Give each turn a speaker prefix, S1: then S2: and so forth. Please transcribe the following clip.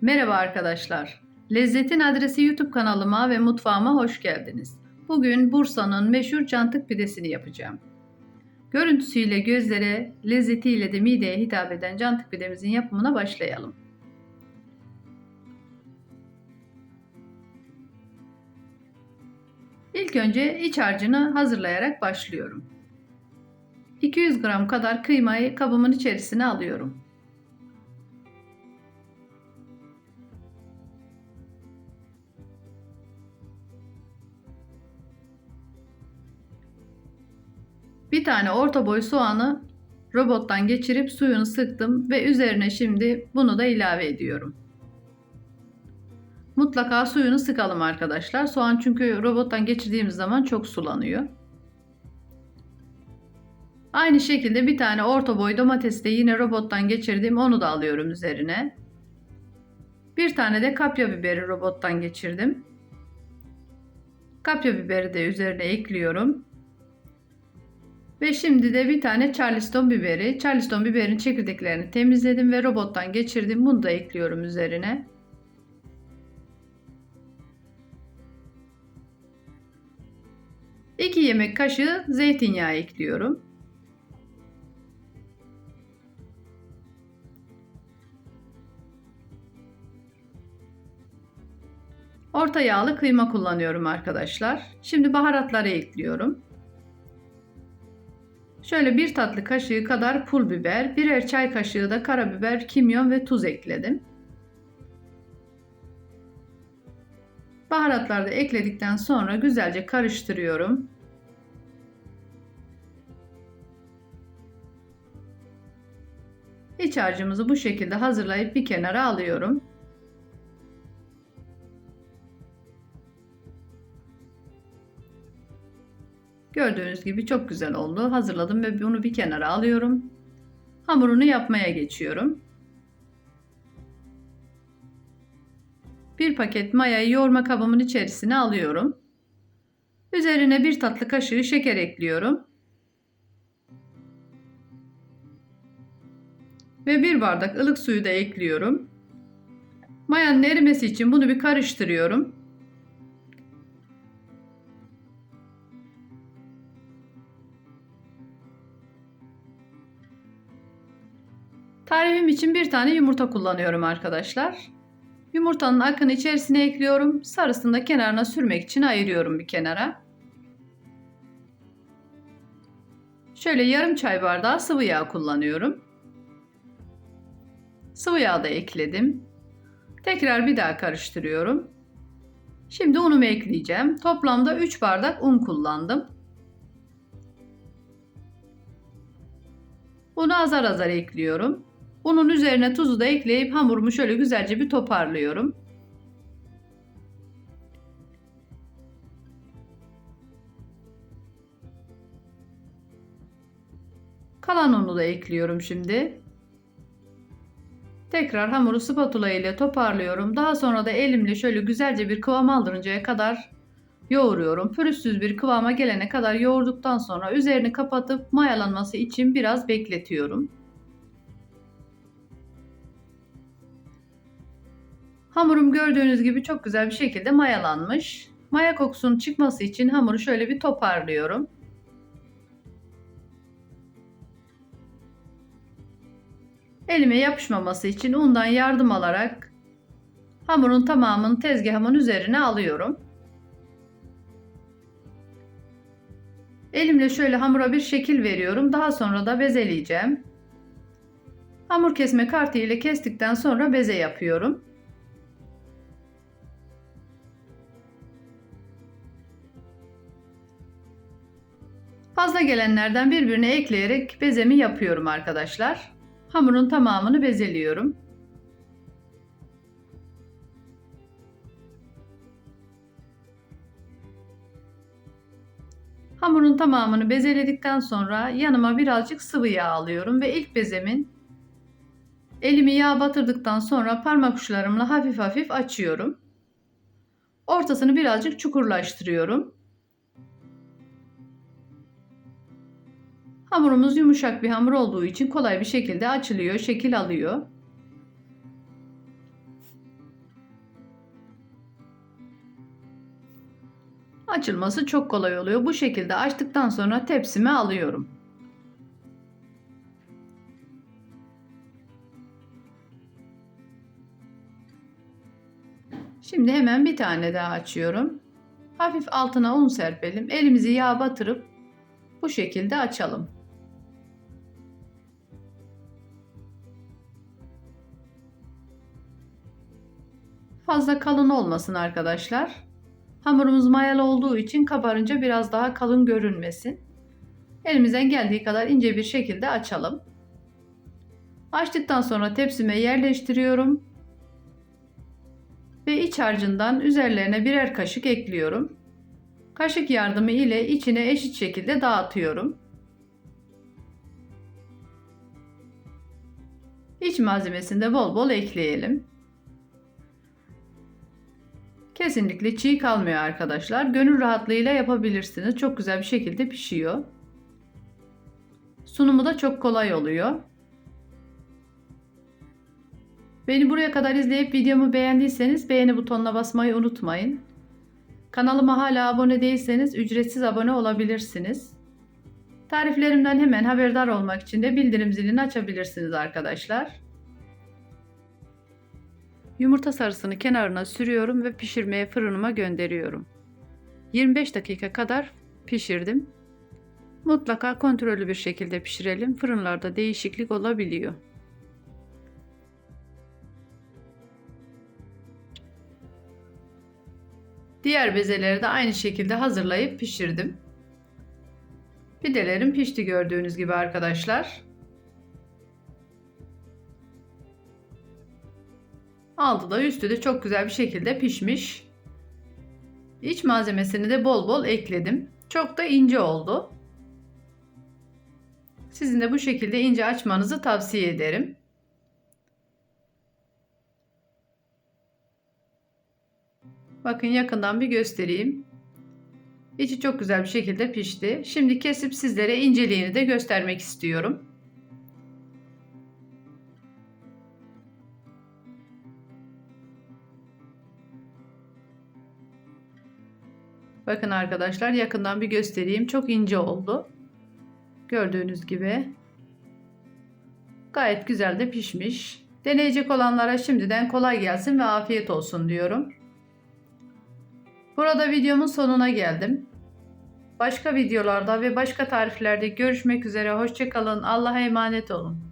S1: Merhaba arkadaşlar. Lezzetin Adresi YouTube kanalıma ve mutfağıma hoş geldiniz. Bugün Bursa'nın meşhur cantık pidesini yapacağım. Görüntüsüyle gözlere, lezzetiyle de mideye hitap eden cantık pidemizin yapımına başlayalım. İlk önce iç harcını hazırlayarak başlıyorum. 200 gram kadar kıymayı kabımın içerisine alıyorum. Bir tane orta boy soğanı robottan geçirip suyunu sıktım ve üzerine şimdi bunu da ilave ediyorum. Mutlaka suyunu sıkalım arkadaşlar. Soğan çünkü robottan geçirdiğimiz zaman çok sulanıyor. Aynı şekilde bir tane orta boy domatesi de yine robottan geçirdim. Onu da alıyorum üzerine. Bir tane de kapya biberi robottan geçirdim. Kapya biberi de üzerine ekliyorum. Ve şimdi de bir tane charleston biberi. Charleston biberin çekirdeklerini temizledim ve robottan geçirdim. Bunu da ekliyorum üzerine. İki yemek kaşığı zeytinyağı ekliyorum. Orta yağlı kıyma kullanıyorum arkadaşlar. Şimdi baharatları ekliyorum. Şöyle bir tatlı kaşığı kadar pul biber, birer çay kaşığı da karabiber, kimyon ve tuz ekledim. Baharatları da ekledikten sonra güzelce karıştırıyorum. İç harcımızı bu şekilde hazırlayıp bir kenara alıyorum. Gördüğünüz gibi çok güzel oldu. Hazırladım ve bunu bir kenara alıyorum. Hamurunu yapmaya geçiyorum. Bir paket mayayı yoğurma kabımın içerisine alıyorum. Üzerine bir tatlı kaşığı şeker ekliyorum. Ve bir bardak ılık suyu da ekliyorum. Mayanın erimesi için bunu bir karıştırıyorum. Tarifim için bir tane yumurta kullanıyorum arkadaşlar. Yumurtanın akını içerisine ekliyorum. Sarısını da kenarına sürmek için ayırıyorum bir kenara. Şöyle yarım çay bardağı sıvı yağ kullanıyorum. Sıvı yağ da ekledim. Tekrar bir daha karıştırıyorum. Şimdi unumu ekleyeceğim. Toplamda 3 bardak un kullandım. Unu azar azar ekliyorum. Unun üzerine tuzu da ekleyip hamurumu şöyle güzelce bir toparlıyorum. Kalan unu da ekliyorum şimdi. Tekrar hamuru spatula ile toparlıyorum. Daha sonra da elimle şöyle güzelce bir kıvam aldırıncaya kadar yoğuruyorum. Pürüzsüz bir kıvama gelene kadar yoğurduktan sonra üzerini kapatıp mayalanması için biraz bekletiyorum. Hamurum gördüğünüz gibi çok güzel bir şekilde mayalanmış. Maya kokusunun çıkması için hamuru şöyle bir toparlıyorum. Elime yapışmaması için undan yardım alarak hamurun tamamını tezgahımın üzerine alıyorum. Elimle şöyle hamura bir şekil veriyorum. Daha sonra da bezeleyeceğim. Hamur kesme kartı ile kestikten sonra beze yapıyorum. Fazla gelenlerden birbirine ekleyerek bezemi yapıyorum arkadaşlar. Hamurun tamamını bezeliyorum. Hamurun tamamını bezeledikten sonra yanıma birazcık sıvı yağ alıyorum ve ilk bezemin elimi yağ batırdıktan sonra parmak uçlarımla hafif hafif açıyorum. Ortasını birazcık çukurlaştırıyorum. Hamurumuz yumuşak bir hamur olduğu için kolay bir şekilde açılıyor, şekil alıyor. Açılması çok kolay oluyor. Bu şekilde açtıktan sonra tepsime alıyorum. Şimdi hemen bir tane daha açıyorum. Hafif altına un serpelim. Elimizi yağ batırıp bu şekilde açalım. Fazla kalın olmasın arkadaşlar. Hamurumuz mayalı olduğu için kabarınca biraz daha kalın görünmesin. Elimizden geldiği kadar ince bir şekilde açalım. Açtıktan sonra tepsime yerleştiriyorum. Ve iç harcından üzerlerine birer kaşık ekliyorum. Kaşık yardımı ile içine eşit şekilde dağıtıyorum. İç malzemesini de bol bol ekleyelim. Kesinlikle çiğ kalmıyor arkadaşlar. Gönül rahatlığıyla yapabilirsiniz. Çok güzel bir şekilde pişiyor. Sunumu da çok kolay oluyor. Beni buraya kadar izleyip videomu beğendiyseniz beğeni butonuna basmayı unutmayın. Kanalıma hala abone değilseniz ücretsiz abone olabilirsiniz. Tariflerimden hemen haberdar olmak için de bildirim zilini açabilirsiniz arkadaşlar. Yumurta sarısını kenarına sürüyorum ve pişirmeye fırınıma gönderiyorum. 25 dakika kadar pişirdim. Mutlaka kontrollü bir şekilde pişirelim. Fırınlarda değişiklik olabiliyor. Diğer bezeleri de aynı şekilde hazırlayıp pişirdim. Pidelerim pişti gördüğünüz gibi arkadaşlar. Altı da üstü de çok güzel bir şekilde pişmiş. İç malzemesini de bol bol ekledim. Çok da ince oldu. Sizin de bu şekilde ince açmanızı tavsiye ederim. Bakın yakından bir göstereyim. İçi çok güzel bir şekilde pişti. Şimdi kesip sizlere inceliğini de göstermek istiyorum. Bakın arkadaşlar yakından bir göstereyim. Çok ince oldu. Gördüğünüz gibi. Gayet güzel de pişmiş. Deneyecek olanlara şimdiden kolay gelsin ve afiyet olsun diyorum. Burada videomun sonuna geldim. Başka videolarda ve başka tariflerde görüşmek üzere. Hoşçakalın. Allah'a emanet olun.